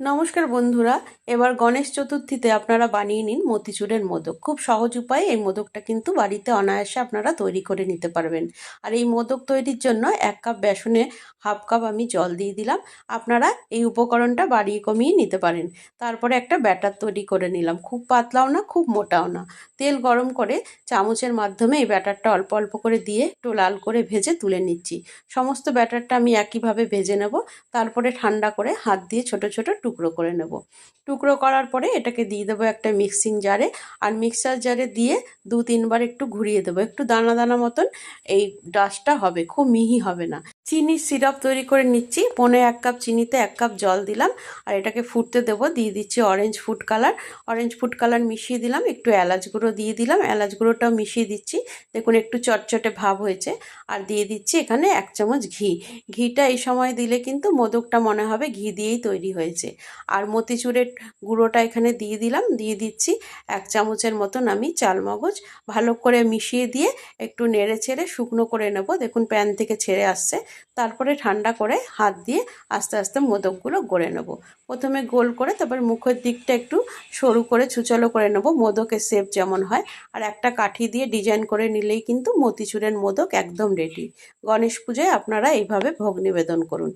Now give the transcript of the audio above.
নমস্কার বন্ধুরা, এবার গণেশ চতুর্থীতে আপনারা বানিয়ে নিন মতিচুরের মোদক। খুব সহজ উপায়ে এই মোদকটা কিন্তু বাড়িতে অনায়াসে আপনারা তৈরি করে নিতে পারবেন। আর এই মোদক তৈরির জন্য এক কাপ বেসনে হাফ কাপ আমি জল দিয়ে দিলাম। আপনারা এই উপকরণটা বাড়িয়ে কমিয়ে নিতে পারেন। তারপরে একটা ব্যাটার তৈরি করে নিলাম। খুব পাতলাও না, খুব মোটাও না। তেল গরম করে চামচের মাধ্যমে এই ব্যাটারটা অল্প অল্প করে দিয়ে একটু লাল করে ভেজে তুলে নিচ্ছি। সমস্ত ব্যাটারটা আমি একইভাবে ভেজে নেব। তারপরে ঠান্ডা করে হাত দিয়ে ছোট ছোট টুকরো করে নেব। টুকরো করার পরে এটাকে দিয়ে দেবো একটা মিক্সিং জারে আর মিক্সার জারে দিয়ে দু তিনবার একটু ঘুরিয়ে দেবো। একটু দানা দানা মতন এই ডাস্টটা হবে, খুব মিহি হবে না। চিনির সিরাপ তৈরি করে নিচ্ছি। পনে এক কাপ চিনিতে এক কাপ জল দিলাম। আর এটাকে ফুটতে দেবো। দিয়ে দিচ্ছি orange food colour orange food colour মিশিয়ে দিলাম। একটু এলাচ গুঁড়ো দিয়ে দিলাম। এলাচ গুঁড়োটাও মিশিয়ে দিচ্ছি। দেখুন, একটু চটচটে ভাব হয়েছে। আর দিয়ে দিচ্ছি এখানে এক চামচ ঘি। ঘিটা এই সময় দিলে কিন্তু মোদকটা মনে হবে ঘি দিয়েই তৈরি হয়েছে। আর মতিচুরের গুঁড়োটা এখানে দিয়ে দিলাম। দিয়ে দিচ্ছি এক চামচের মতন আমি চালমগজ। ভালো করে মিশিয়ে দিয়ে একটু নেড়ে ছেড়ে শুকনো করে নেব। দেখুন, প্যান থেকে ছেড়ে আসছে। তারপরে ঠান্ডা করে হাত দিয়ে আস্তে আস্তে মোদকগুলো গড়ে নেব। প্রথমে গোল করে তারপর মুখের দিকটা একটু সরু করে ছুচালো করে নেব, মোদকের শেপ যেমন হয়। আর একটা কাঠি দিয়ে ডিজাইন করে নিলেই কিন্তু মতিচুরের মোদক একদম রেডি গণেশ পুজোয় আপনারা এইভাবে ভোগ নিবেদন করুন।